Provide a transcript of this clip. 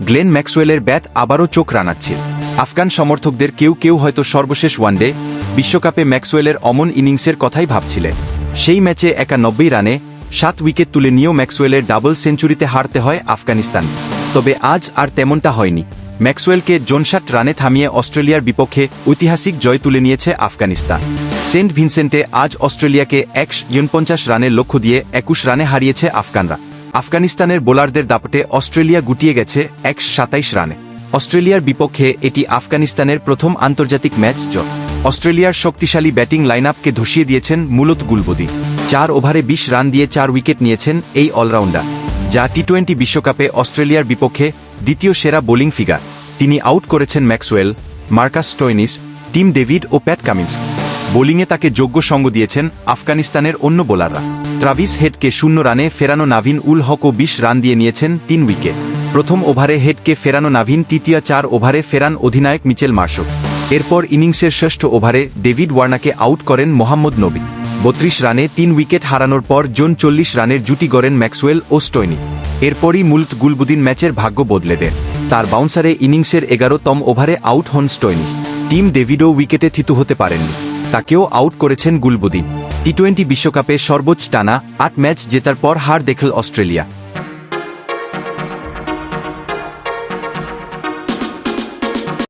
Glenn ম্যাক্সওয়েলের bat আবারও চোখ রানাচ্ছে আফগান সমর্থকদের কেউ কেউ হয়তো সর্বশেষ ওয়ানডে বিশ্বকাপে ম্যাক্সওয়েলের অমন ইনিংসের কথাই ভাবছিলেন। সেই ম্যাচে একা নব্বই রানে সাত উইকেট তুলে নিয়েও ম্যাক্সওয়েলের ডাবল সেঞ্চুরিতে হারতে হয় আফগানিস্তান। তবে আজ আর তেমনটা হয়নি। ম্যাক্সওয়েলকে জোনষাট রানে থামিয়ে অস্ট্রেলিয়ার বিপক্ষে ঐতিহাসিক জয় তুলে নিয়েছে আফগানিস্তান। সেন্ট ভিনসেন্টে আজ অস্ট্রেলিয়াকে একশ উনপঞ্চাশ রানের লক্ষ্য দিয়ে একুশ রানে হারিয়েছে আফগানরা। আফগানিস্তানের বোলারদের দাপটে অস্ট্রেলিয়া গুটিয়ে গেছে একশ সাতাইশ রানে। অস্ট্রেলিয়ার বিপক্ষে এটি আফগানিস্তানের প্রথম আন্তর্জাতিক ম্যাচ জয়। অস্ট্রেলিয়ার শক্তিশালী ব্যাটিং লাইন আপকে ধসিয়ে দিয়েছেন মূলত গুলবদি চার ওভারে বিশ রান দিয়ে চার উইকেট নিয়েছেন এই অলরাউন্ডার, যা টি টোয়েন্টি বিশ্বকাপে অস্ট্রেলিয়ার বিপক্ষে দ্বিতীয় সেরা বোলিং ফিগার। তিনি আউট করেছেন Maxwell, Marcus Stoinis, Tim David ও প্যাট কামিন্স বোলিংয়ে তাকে যোগ্য সঙ্গ দিয়েছেন আফগানিস্তানের অন্য বোলাররা। ট্রাভিস হেডকে শূন্য রানে ফেরানো নাভিন উল হকও বিশ রান দিয়ে নিয়েছেন তিন উইকেট। প্রথম ওভারে হেডকে ফেরানো নাভিন তৃতীয় চার ওভারে ফেরান অধিনায়ক মিচেল মার্শো এরপর ইনিংসের ষষ্ঠ ওভারে ডেভিড ওয়ার্নাকে আউট করেন মোহাম্মদ নবী। বত্রিশ রানে তিন উইকেট হারানোর পর জোন চল্লিশ রানের জুটি গড়েন ম্যাক্সওয়েল ও স্টোয়নি। এরপরই মূলত গুলবুদিন ম্যাচের ভাগ্য বদলে দেন। তার বাউন্সারে ইনিংসের এগারোতম ওভারে আউট হন স্টোয়নি। টিম ডেভিডও উইকেটে থিতু হতে পারেননি। তাকেও আউট করেছেন গুলবুদিন টি টোয়েন্টি বিশ্বকাপে সর্বোচ্চ টানা আট ম্যাচ জেতার পর হার দেখল অস্ট্রেলিয়া।